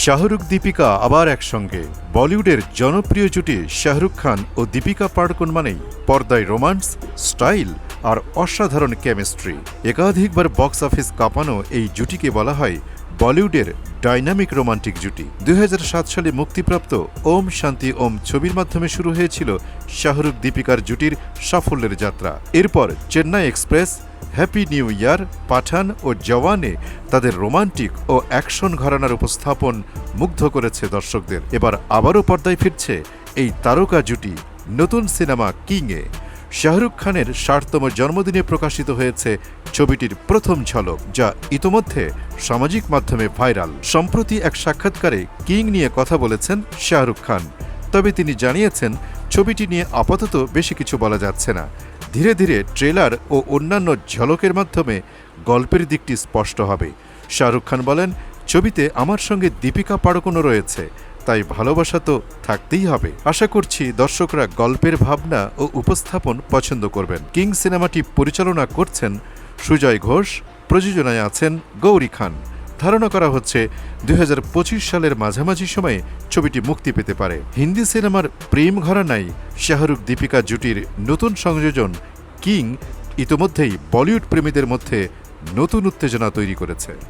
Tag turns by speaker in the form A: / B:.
A: শাহরুখ দীপিকা আবার একসঙ্গে। বলিউডের জনপ্রিয় জুটি শাহরুখ খান ও দীপিকা পাড়কোন মানেই পর্দায় রোমান্স, স্টাইল আর অসাধারণ কেমিস্ট্রি। একাধিকবার বক্স অফিস কাঁপানো এই জুটিকে বলা হয় বলিউডের ডাইনামিক রোমান্টিক জুটি। দুই হাজার সাত সালে মুক্তিপ্রাপ্ত ওম শান্তি ওম ছবির মাধ্যমে শুরু হয়েছিল শাহরুখ দীপিকার জুটির সাফল্যের যাত্রা। এরপর Chennai express, happy new year, Pathaan ও জওয়ানে তাদের রোমান্টিক ও অ্যাকশন ঘরানার উপস্থাপন মুগ্ধ করেছে দর্শকদের। এবার আবারও পর্দায় ফিরছে এই তারকা জুটি, নতুন সিনেমা কিংয়ে। শাহরুখ খানের ষাটতম জন্মদিনে প্রকাশিত হয়েছে ছবিটির প্রথম ঝলক, যা ইতোমধ্যে সামাজিক মাধ্যমে ভাইরাল। সম্প্রতি এক সাক্ষাৎকারে কিং নিয়ে কথা বলেছেন শাহরুখ খান। তবে তিনি জানিয়েছেন, ছবিটি নিয়ে আপাতত বেশি কিছু বলা যাচ্ছে না। ধীরে ধীরে ট্রেলার ও অন্যান্য ঝলকের মাধ্যমে গল্পের দিকটি স্পষ্ট হবে। শাহরুখ খান বলেন, ছবিতে আমার সঙ্গে দীপিকা পাড়কোনও রয়েছে। তাই ভালোবাসা তো থাকতেই হবে। আশা করছি দর্শকরা গল্পের ভাবনা ও উপস্থাপন পছন্দ করবেন। কিং সিনেমাটি পরিচালনা করছেন সুজয় ঘোষ, প্রযোজনায় আছেন গৌরী খান। ধারণা করা হচ্ছে দুই হাজার পঁচিশ সালের মাঝামাঝি সময়ে ছবিটি মুক্তি পেতে পারে। হিন্দি সিনেমার প্রেম ঘরানায় শাহরুখ দীপিকা জুটির নতুন সংযোজন কিং ইতোমধ্যেই বলিউড প্রেমীদের মধ্যে নতুন উত্তেজনা তৈরি করেছে।